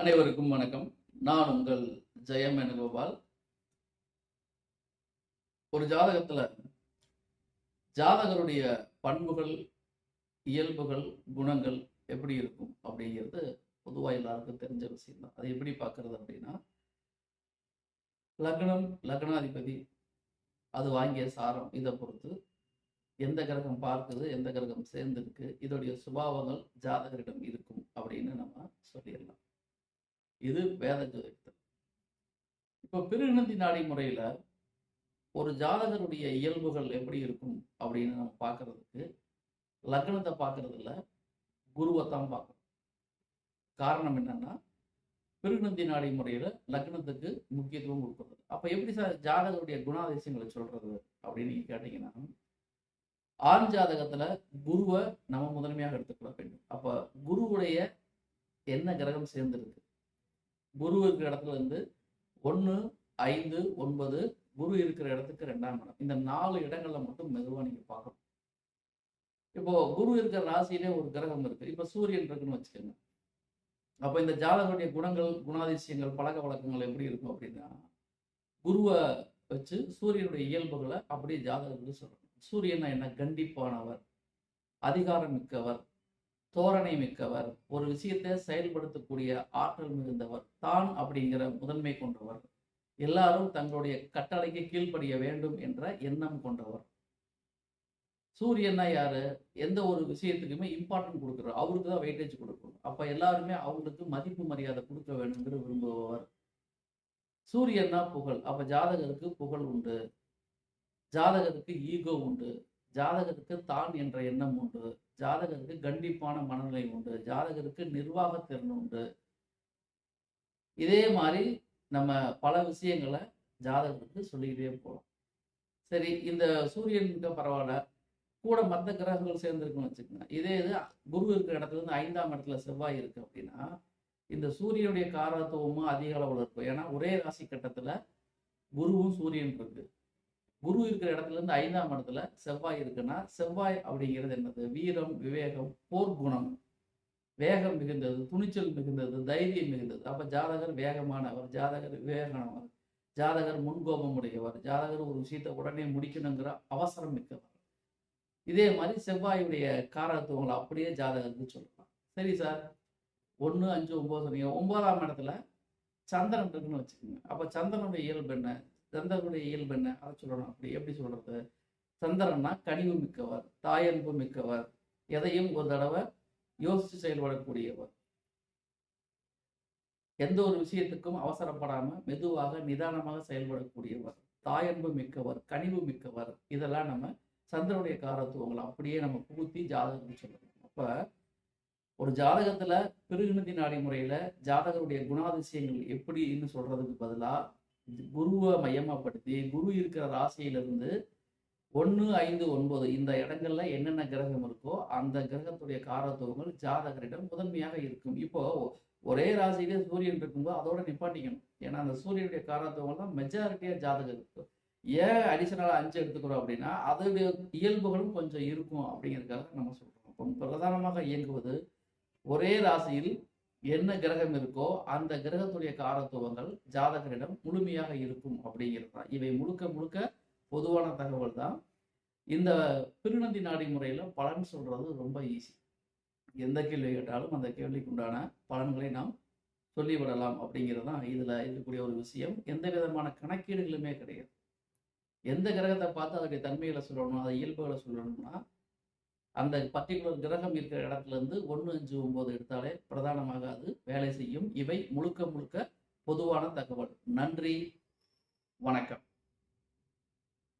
அனைவருக்கும் வணக்கம். நான் உங்கள் ஜெயம் வேணுகோபால். ஒரு ஜாதகத்துல ஜாதகருடைய பண்புகள் இயல்புகள் குணங்கள் எப்படி இருக்கும் அப்படிங்கிறது பொதுவாக எல்லாருக்கும் தெரிஞ்ச விஷயம் தான் அதை எப்படி பார்க்கறது அப்படின்னா லக்னம் லக்னாதிபதி அது வாங்கிய சாரம் இதை பொறுத்து எந்த கிரகம் பார்க்குது எந்த கிரகம் சேர்ந்துருக்கு இதோடைய சுபாவங்கள் ஜாதகரிடம் இருக்கும் அப்படின்னு நம்ம சொல்லிடலாம். இது வேத ஜோதிடத்தில் இப்போ பிருகுணந்தி நாடி முறையில் ஒரு ஜாதகருடைய இயல்புகள் எப்படி இருக்கும் அப்படின்னு நம்ம பார்க்கறதுக்கு லக்னத்தை பார்க்கறதில்ல குருவை தான் பார்க்கணும். காரணம் என்னன்னா பிருகுணந்தி நாடி முறையில் லக்னத்துக்கு முக்கியத்துவம் கொடுக்கறது. அப்போ எப்படி சார் ஜாதகருடைய குணாதிசயங்களை சொல்றது அப்படின்னு நீங்க கேட்டீங்கன்னா ஆண் ஜாதகத்துல குருவை நம்ம முதன்மையாக எடுத்துக்கொள்ள வேண்டும். அப்போ குருவுடைய என்ன கிரகம் சேர்ந்திருக்கு? குரு இருக்கிற இடத்துல இருந்து ஒன்று ஐந்து ஒன்பது குரு இருக்கிற இடத்துக்கு ரெண்டாம் இடம். இந்த நாலு இடங்கள்ல மட்டும் மெதுவாக நீங்க பார்க்கணும். இப்போ குரு இருக்கிற ராசியிலே ஒரு கிரகம் இருக்கு. இப்போ சூரியன் இருக்குன்னு வச்சுக்கோங்க. அப்போ இந்த ஜாதகனுடைய குணங்கள் குணாதிசயங்கள் பழக்க வழக்கங்கள் எப்படி இருக்கும் அப்படின்னா குருவை வச்சு சூரியனுடைய இயல்புகளை அப்படியே ஜாதகத்துக்கு சொல்லணும். சூரியன் என்ன? கண்டிப்பானவர் அதிகாரம் மிக்கவர் தோரணை மிக்கவர் ஒரு விஷயத்தை செயல்படுத்தக்கூடிய ஆற்றல் மிகுந்தவர் தான் அப்படிங்கிற முதன்மை கொண்டவர். எல்லாரும் தங்களுடைய கட்டளைக்கு கீழ்ப்படிய வேண்டும் என்ற எண்ணம் கொண்டவர். சூரியன்னா யாரு? எந்த ஒரு விஷயத்துக்குமே இம்பார்ட்டன்ட் கொடுக்குறோம் அவருக்கு தான் வெயிட்டேஜ் கொடுக்கணும். அப்ப எல்லாருமே அவங்களுக்கு மதிப்பு மரியாதை கொடுக்க வேணுங்கிற விரும்புபவர். சூரியன்னா புகழ் அப்ப ஜாதகருக்கு புகழ் உண்டு. ஜாதகருக்கு ஈகோ உண்டு. ஜாதகருக்கு தான் என்ற எண்ணம் உண்டு. ஜாதகருக்கு கண்டிப்பான மனநிலை உண்டு. ஜாதகருக்கு நிர்வாக திறன் உண்டு. இதே மாதிரி நம்ம பல விஷயங்களை ஜாதகத்துக்கு சொல்லிக்கிட்டே போகலாம். சரி இந்த சூரியனுக்கு பரவாயில்ல. கூட மற்ற கிரகங்கள் சேர்ந்துருக்குன்னு வச்சுக்கோங்க. இதே இது குரு இருக்கிற இடத்துல இருந்து ஐந்தாம் இடத்துல செவ்வாய் இருக்கு அப்படின்னா இந்த சூரியனுடைய காரத்துவமும் அதிக அளவில் இருக்கும். ஏன்னா ஒரே ராசி கட்டத்தில் குருவும் சூரியன் இருக்குது குரு இருக்கிற இடத்துல இருந்து ஐந்தாம் இடத்துல செவ்வாய் இருக்குன்னா செவ்வாய் அப்படிங்கிறது என்னது? வீரம் விவேகம் போர்க்குணம் வேகம் மிகுந்தது துணிச்சல் மிகுந்தது தைரியம் மிகுந்தது. அப்ப ஜாதகர் வேகமானவர் ஜாதகர் விவேகமானவர் ஜாதகர் முன்கோபம் உடையவர் ஜாதகர் ஒரு விஷயத்தை உடனே முடிக்கணுங்கிற அவசரம் மிக்கவர். இதே மாதிரி செவ்வாயுடைய காரத்துவங்களை அப்படியே ஜாதகருக்கு சொல்லலாம். சரி சார். ஒன்று அஞ்சு ஒம்பது சொன்னீங்க. ஒன்பதாம் இடத்துல சந்திரன் இருக்குன்னு வச்சுக்கோங்க. அப்போ சந்திரனுடைய இயல்பு என்ன? சந்திரனுடைய இயல்பு என்ன? அதை சொல்லணும். அப்படி எப்படி சொல்றது? சந்திரன்னா கனிவு மிக்கவர் தாயன்பு மிக்கவர் எதையும் ஒரு தடவை யோசிச்சு செயல்படக்கூடியவர். எந்த ஒரு விஷயத்துக்கும் அவசரப்படாம மெதுவாக நிதானமாக செயல்படக்கூடியவர். தாயன்பு மிக்கவர் கனிவு மிக்கவர் இதெல்லாம் நம்ம சந்திரனுடைய காரத்துவங்களை அப்படியே நம்ம புகுத்தி ஜாதகம்னு சொல்லணும் அப்ப ஒரு ஜாதகத்துல பிருகுணதி நாடி முறையில ஜாதகருடைய குணாதிசயங்கள் எப்படின்னு சொல்றதுக்கு பதிலா குருவை மையமாப்படுத்தி குரு இருக்கிற ராசியிலிருந்து ஒன்று ஐந்து ஒன்பது இந்த இடங்கள்ல என்னென்ன கிரகம் இருக்கோ அந்த கிரகத்துடைய காரத்துவங்கள் ஜாதகரிடம் முதன்மையாக இருக்கும். இப்போ ஒரே ராசியிலே சூரியன் இருக்கும்போது அதோட நிப்பாட்டிக்கணும். ஏன்னா அந்த சூரியனுடைய காரத்துவங்கள் தான் மெஜாரிட்டியா ஜாதகம் இருக்கும் ஏன் அடிஷனலாக அஞ்சு எடுத்துக்கிறோம் அப்படின்னா அதோடைய இயல்புகளும் கொஞ்சம் இருக்கும் அப்படிங்கிறதுக்காக நம்ம சொல்றோம். இப்போ பிரதானமாக இயங்குவது ஒரே ராசியில் என்ன கிரகம் இருக்கோ அந்த கிரகத்துடைய காரத்துவங்கள் ஜாதகரிடம் முழுமையாக இருக்கும் அப்படிங்கிறது தான். இவை முழுக்க முழுக்க பொதுவான தகவல் தான். இந்த பிருநந்தி நாடி முறையில் பலன் சொல்றது ரொம்ப ஈஸி எந்த கேள்வி கேட்டாலும் அந்த கேள்விக்கு உண்டான பலன்களை நாம் சொல்லிவிடலாம் அப்படிங்கிறது தான் இதில் இருக்கக்கூடிய ஒரு விஷயம். எந்த விதமான கணக்கீடுகளுமே கிடையாது. எந்த கிரகத்தை பார்த்து அதனுடைய தன்மைகளை சொல்லணும் அதை இயல்புகளை சொல்லணும்னா அந்த பர்டிகுலர் கிரகம் இருக்கிற இடத்துல இருந்து ஒன்று அஞ்சு ஒம்பது எடுத்தாலே பிரதானமாக அது வேலை செய்யும். இவை முழுக்க முழுக்க பொதுவான தகவல். நன்றி. வணக்கம்.